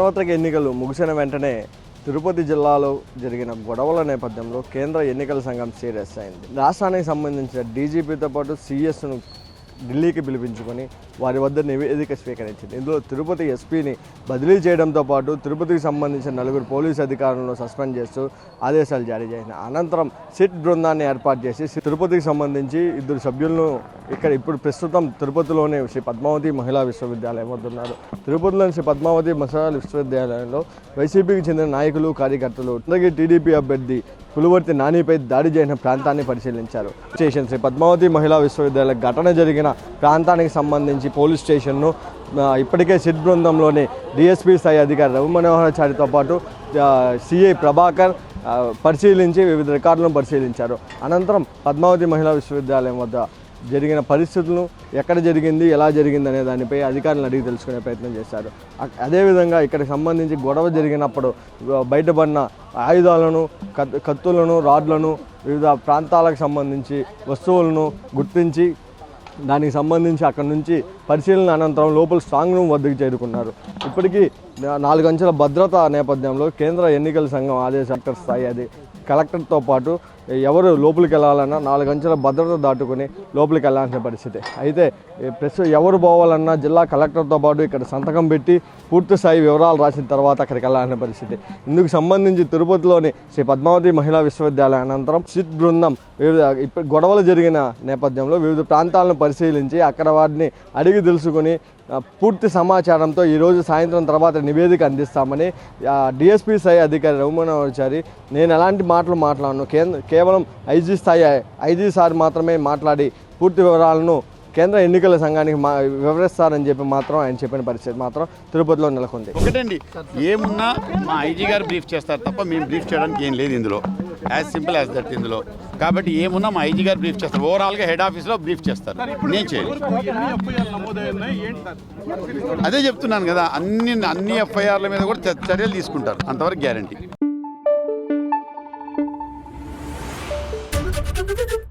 సార్వత్రిక ఎన్నికలు ముగిసిన వెంటనే తిరుపతి జిల్లాలో జరిగిన గొడవల నేపథ్యంలో కేంద్ర ఎన్నికల సంఘం సీరియస్ అయింది. రాష్ట్రానికి సంబంధించిన డీజీపీతో పాటు సీఎస్ను ఢిల్లీకి పిలిపించుకొని వారి వద్ద నివేదిక స్వీకరించింది. ఇందులో తిరుపతి ఎస్పీని బదిలీ చేయడంతో పాటు తిరుపతికి సంబంధించిన నలుగురు పోలీసు అధికారులను సస్పెండ్ చేస్తూ ఆదేశాలు జారీ చేసింది. అనంతరం సిట్ బృందాన్ని ఏర్పాటు చేసి తిరుపతికి సంబంధించి ఇద్దరు సభ్యులను ఇక్కడ ఇప్పుడు ప్రస్తుతం తిరుపతిలోనే శ్రీ పద్మావతి మహిళా విశ్వవిద్యాలయం వద్ద ఉన్నారు. తిరుపతిలోని శ్రీ పద్మావతి మహిళా విశ్వవిద్యాలయంలో వైసీపీకి చెందిన నాయకులు కార్యకర్తలు అలాగే టీడీపీ అభ్యర్థి పులివర్తి నానిపై దాడి చేసిన ప్రాంతాన్ని పరిశీలించారు. స్టేషన్ శ్రీ పద్మావతి మహిళా విశ్వవిద్యాలయ ఘటన జరిగిన ప్రాంతానికి సంబంధించి పోలీస్ స్టేషన్ను ఇప్పటికే సిట్ బృందంలోని డిఎస్పీ స్థాయి అధికారి రవి మనోహరాచారితో పాటు సిఐ ప్రభాకర్ పరిశీలించి వివిధ రికార్డులను పరిశీలించారు. అనంతరం పద్మావతి మహిళా విశ్వవిద్యాలయం వద్ద జరిగిన పరిస్థితులను ఎక్కడ జరిగింది ఎలా జరిగింది అనే దానిపై అధికారులను అడిగి తెలుసుకునే ప్రయత్నం చేశారు. అదేవిధంగా ఇక్కడికి సంబంధించి గొడవ జరిగినప్పుడు బయటపడిన ఆయుధాలను కత్- కత్తులను రాడ్లను వివిధ ప్రాంతాలకు సంబంధించి వస్తువులను గుర్తించి దానికి సంబంధించి అక్కడ నుంచి పరిశీలన అనంతరం లోపల స్ట్రాంగ్ రూమ్ వద్దకు చేరుకున్నారు. ఇప్పటికీ నాలుగు అంచెల భద్రత నేపథ్యంలో కేంద్ర ఎన్నికల సంఘం ఆదేశాల స్థాయి అది. కలెక్టర్తో పాటు ఎవరు లోపలికి వెళ్ళాలన్నా నాలుగు అంచెల భద్రత దాటుకుని లోపలికి వెళ్ళాల్సిన పరిస్థితి. అయితే ప్రెస్ ఎవరు పోవాలన్నా జిల్లా కలెక్టర్తో పాటు ఇక్కడ సంతకం పెట్టి పూర్తి స్థాయి వివరాలు రాసిన తర్వాత అక్కడికి వెళ్ళాల్సిన పరిస్థితి. ఇందుకు సంబంధించి తిరుపతిలోని శ్రీ పద్మావతి మహిళా విశ్వవిద్యాలయం అనంతరం సిట్ బృందం వివిధ ఇప్పుడు గొడవలు జరిగిన నేపథ్యంలో వివిధ ప్రాంతాలను పరిశీలించి అక్కడ వారిని అడిగి తెలుసుకుని పూర్తి సమాచారంతో ఈరోజు సాయంత్రం తర్వాత నివేదిక అందిస్తామని డిఎస్పీ స్థాయి అధికారి రఘుమనోచారి నేను ఎలాంటి మాటలు మాట్లాడను. కేంద్ర కేవలం ఐజీ స్థాయి ఐజీ సార్ మాత్రమే మాట్లాడి పూర్తి వివరాలను కేంద్ర ఎన్నికల సంఘానికి మా వివరిస్తారని చెప్పి మాత్రం ఆయన చెప్పిన పరిస్థితి మాత్రం తిరుపతిలో నెలకొంది. ఒకటండి ఏమున్నా మా ఐజీ గారు బ్రీఫ్ చేస్తారు తప్ప మేము బ్రీఫ్ చేయడానికి ఏం లేదు ఇందులో. యాజ్ సింపుల్ యాజ్ దట్ ఇందులో. కాబట్టి ఏమున్నా మా ఐజీ గారు బ్రీఫ్ చేస్తారు. ఓవరాల్గా హెడ్ ఆఫీస్లో బ్రీఫ్ చేస్తారు. నేను చేయను. అదే చెప్తున్నాను కదా అన్ని అన్ని ఎఫ్ఐఆర్ల మీద కూడా చర్యలు తీసుకుంటారు. అంతవరకు గ్యారంటీ Thank you.